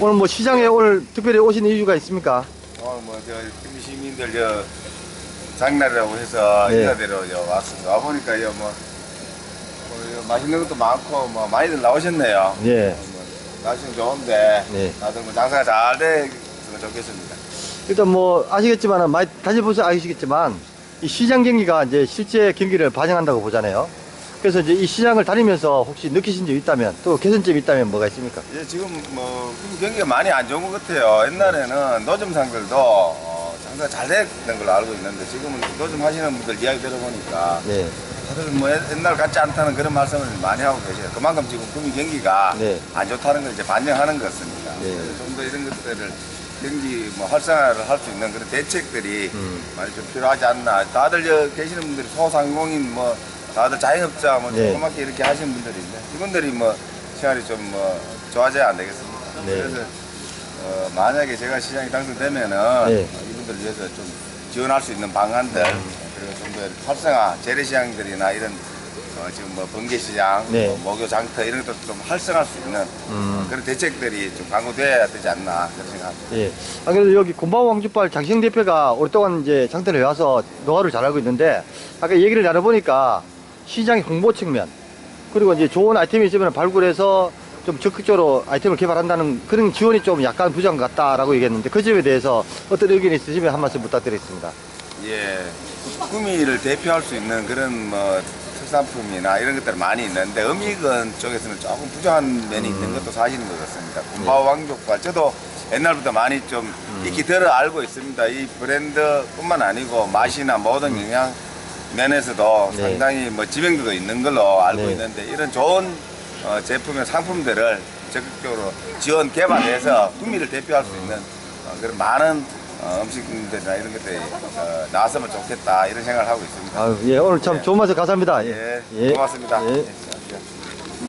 오늘 뭐 시장에 오늘 특별히 오신 이유가 있습니까? 오늘 뭐저 시민들 저 장날이라고 해서 네. 인사대로 저 왔습니다. 와 보니까 여 뭐, 뭐여 맛있는 것도 많고 뭐 많이들 나오셨네요. 예. 뭐, 날씨는 좋은데 네. 다들 뭐 장사가 잘 됐으면 좋겠습니다. 일단 뭐 아시겠지만 많이 다녀보셔 아시겠지만 이 시장 경기가 이제 실제 경기를 반영한다고 보잖아요. 그래서 이제 이 시장을 다니면서 혹시 느끼신 점 있다면 또 개선점이 있다면 뭐가 있습니까? 예, 지금 뭐 경기가 많이 안 좋은 것 같아요. 옛날에는 노점상들도 어, 장사가 잘 됐던 걸로 알고 있는데 지금은 노점 하시는 분들 이야기 들어보니까 네. 다들 뭐 옛- 옛날 같지 않다는 그런 말씀을 많이 하고 계세요. 그만큼 지금 구미 경기가 네. 안 좋다는 걸 이제 반영하는 것 같습니다. 네. 좀더 이런 것들을 경기 뭐 활성화를 할 수 있는 그런 대책들이 음. 많이 좀 필요하지 않나. 다들 여 계시는 분들이 소상공인 뭐 다들 자영업자 뭐 네. 조그맣게 이렇게 하시는 분들인데 이분들이 뭐 생활이 좀 뭐 좋아져야 안 되겠습니까? 네. 그래서 어, 만약에 제가 시장에 당선되면은 네. 어, 이분들 위해서 좀 지원할 수 있는 방안들 그리고 좀 더 활성화 재래시장들이나 이런 어, 지금 뭐 번개시장, 네. 뭐 목요 장터 이런 것도 좀 활성화할 수 있는 음. 그런 대책들이 좀 강구돼야 되지 않나 그런 생각합니다. 예. 아, 그래도 여기 곰방 왕족발 장시영 대표가 오랫동안 이제 장터를 해와서 노하우를 잘 알고 있는데 아까 얘기를 나눠보니까 시장의 홍보 측면 그리고 이제 좋은 아이템이 있으면 발굴해서 좀 적극적으로 아이템을 개발한다는 그런 지원이 좀 약간 부족한 것 같다라고 얘기했는데 그 점에 대해서 어떤 의견이 있으시면 한 말씀 부탁드리겠습니다. 예, 구미를 대표할 수 있는 그런 뭐 특산품이나 이런 것들 많이 있는데 음식은 쪽에서는 조금 부족한 면이 있는 것도 사실인 것 같습니다. 군바오 왕족발 저도 옛날부터 많이 좀 익히 들어 알고 있습니다. 이 브랜드뿐만 아니고 맛이나 모든 영양 면에서도 네. 상당히 뭐 지명도가 있는 걸로 알고 네. 있는데 이런 좋은 어, 제품의 상품들을 적극적으로 지원 개발해서 구미를 대표할 수 있는 어, 그런 많은 어, 음식들이나 이런 것들이 어, 나왔으면 좋겠다 이런 생각을 하고 있습니다. 아유, 예, 오늘 참 예. 좋은 말씀 감사합니다. 예, 고맙습니다. 예. 예.